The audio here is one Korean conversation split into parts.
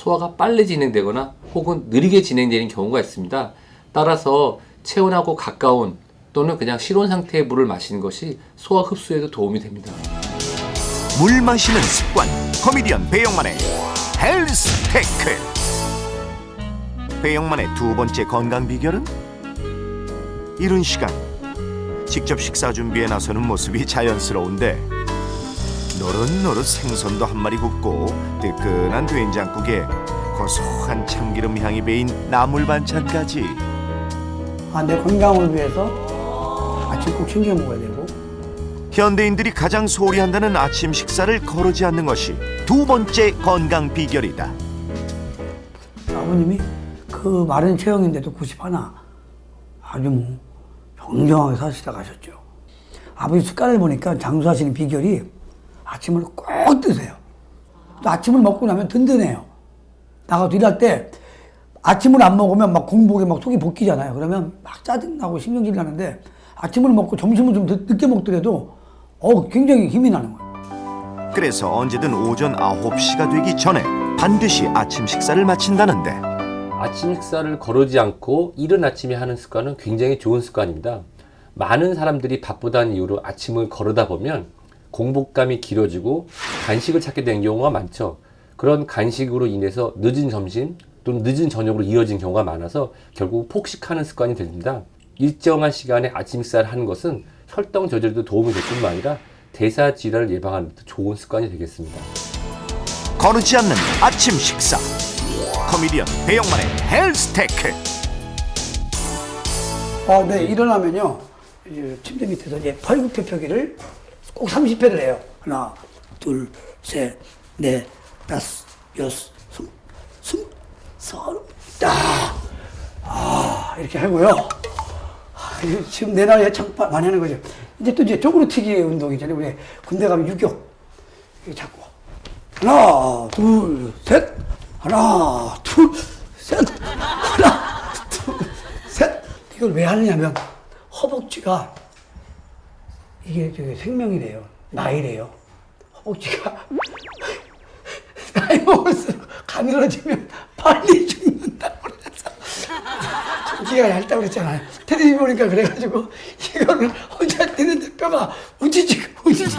소화가 빨리 진행되거나 혹은 느리게 진행되는 경우가 있습니다. 따라서 체온하고 가까운 또는 그냥 실온 상태의 물을 마시는 것이 소화 흡수에도 도움이 됩니다. 물 마시는 습관 코미디언 배영만의 헬스 테크 배영만의 두 번째 건강 비결은 이른 시간 직접 식사 준비에 나서는 모습이 자연스러운데 노릇노릇 생선도 한 마리 굽고 뜨끈한 된장국에 고소한 참기름 향이 배인 나물 반찬까지 아, 내 건강을 위해서 아침 꼭 챙겨 먹어야 되고 현대인들이 가장 소홀히 한다는 아침 식사를 거르지 않는 것이 두 번째 건강 비결이다. 아버님이 그 마른 체형인데도 91 아주 뭐 정정하게 사시다 가셨죠. 아버지 습관을 보니까 장수하시는 비결이 아침을 꼭 드세요. 또 아침을 먹고 나면 든든해요. 나가서 일할 때 아침을 안 먹으면 막 공복에 막 속이 볶이잖아요. 그러면 막 짜증나고 신경질 나는데 아침을 먹고 점심을 좀 늦- 늦게 먹더라도 어 굉장히 힘이 나는 거예요. 그래서 언제든 오전 9시가 되기 전에 반드시 아침 식사를 마친다는데 아침 식사를 거르지 않고 이른 아침에 하는 습관은 굉장히 좋은 습관입니다. 많은 사람들이 바쁘다는 이유로 아침을 거르다 보면 공복감이 길어지고 간식을 찾게 되는 경우가 많죠. 그런 간식으로 인해서 늦은 점심 또는 늦은 저녁으로 이어진 경우가 많아서 결국 폭식하는 습관이 됩니다. 일정한 시간에 아침 식사를 하는 것은 혈당 조절에도 도움이 될 뿐만 아니라 대사 질환을 예방하는 데 좋은 습관이 되겠습니다. 거르지 않는 아침 식사 코미디언 배영만의 헬스테크 아, 네, 일어나면요. 이제 침대 밑에서 이제 팔굽혀펴기를 꼭 30회를 해요. 하나, 둘, 셋, 넷, 다섯, 여섯, 스무, 스무, 서른, 딱. 아, 이렇게 하고요. 아, 지금 내 나이에 참 빠- 많이 하는 거죠. 이제 또 이제 쪽으로 튀기 운동이잖아요. 우리 군대 가면 유격. 이거 잡고. 하나, 둘, 셋. 하나, 둘, 셋. 하나, 둘, 셋. 이걸 왜 하느냐면 허벅지가 이게 저기 생명이래요. 나이래요. 허벅지가 나이 먹을수록 가늘어지면 빨리 죽는다고 그래서 기가 얇다고 그랬잖아요. 텔레비전 보니까 그래가지고 이거를 혼자 뛰는데 뼈가 우지직 우지직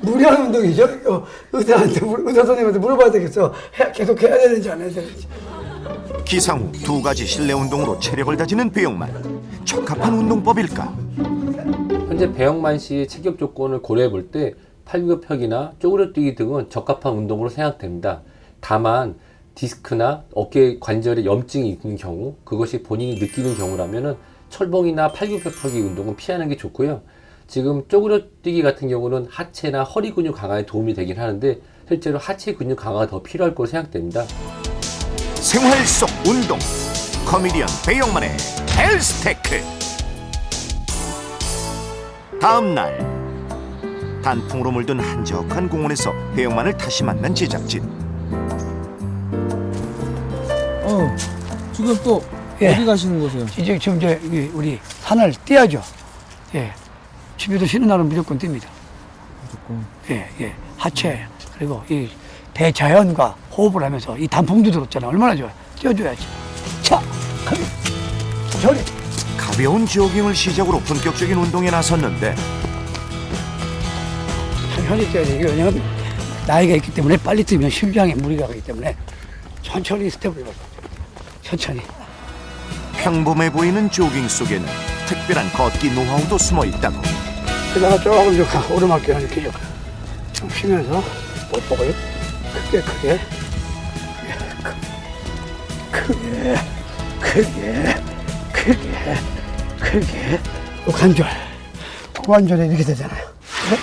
무리한 운동이죠. 이거 의사한테 물- 의사 선생님한테 물어봐야 되겠어. 해- 계속 해야 되는지 안 해야 되는지. 기상 후 두 가지 실내 운동으로 체력을 다지는 배영만 적합한 운동법일까 현재 배영만 씨의 체격 조건을 고려해 볼 때 팔굽혀펴기나 쪼그려뛰기 등은 적합한 운동으로 생각됩니다. 다만 디스크나 어깨 관절에 염증이 있는 경우 그것이 본인이 느끼는 경우라면은 철봉이나 팔굽혀펴기 운동은 피하는 게 좋고요. 지금 쪼그려뛰기 같은 경우는 하체나 허리 근육 강화에 도움이 되긴 하는데 실제로 하체 근육 강화가 더 필요할 거로 생각됩니다. 생활 속 운동 코미디언 배영만의 헬스테크 다음 날 단풍으로 물든 한적한 공원에서 배영만을 다시 만난 제작진 어, 지금 또 예. 어디 가시는 거세요? 이제 지금 이제 이 우리 산을 떼야죠. 예. 집에도 쉬는 날은 무조건 뗍니다. 무조건. 예, 예. 하체 그리고 이 대자연과 호흡을 하면서 이 단풍도 들었잖아. 얼마나 좋아. 떼어줘야지. 자, 가면 저리. 가벼운 조깅을 시작으로 본격적인 운동에 나섰는데 천천히 뛰어야 돼. 이게 왜냐면 나이가 있기 때문에 빨리 뛰면 심장에 무리가 가기 때문에 천천히 스텝을 밟아. 천천히. 평범해 보이는 조깅 속에는 특별한 걷기 노하우도 숨어 있다고 그다가 조금 좀 가- 오르막길 이렇게 좀, 좀 쉬면서 뽀뽀를 크게 크게 크게 크게 크게 크게 요 관절 고관절에 이렇게 되잖아요 그래?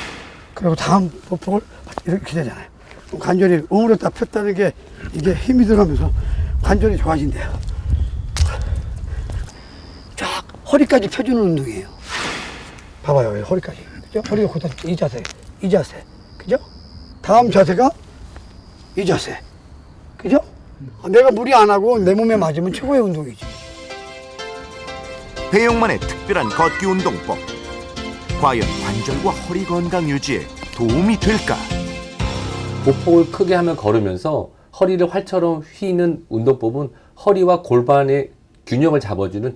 그리고 다음 뽀뽀를 이렇게 되잖아요 관절이 오므렸다 폈다는 게 이게 힘이 들어가면서 관절이 좋아진대요 쫙 허리까지 펴주는 운동이에요 봐봐요, 허리까지. 그죠? 허리가 곧이 자세, 이 자세. 그죠? 다음 자세가 이 자세. 그죠? 아, 내가 무리 안 하고 내 몸에 맞으면 최고의 운동이지. 배영만의 특별한 걷기 운동법 과연 관절과 허리 건강 유지에 도움이 될까? 보폭을 크게 하며 걸으면서 허리를 활처럼 휘는 운동법은 허리와 골반의 균형을 잡아주는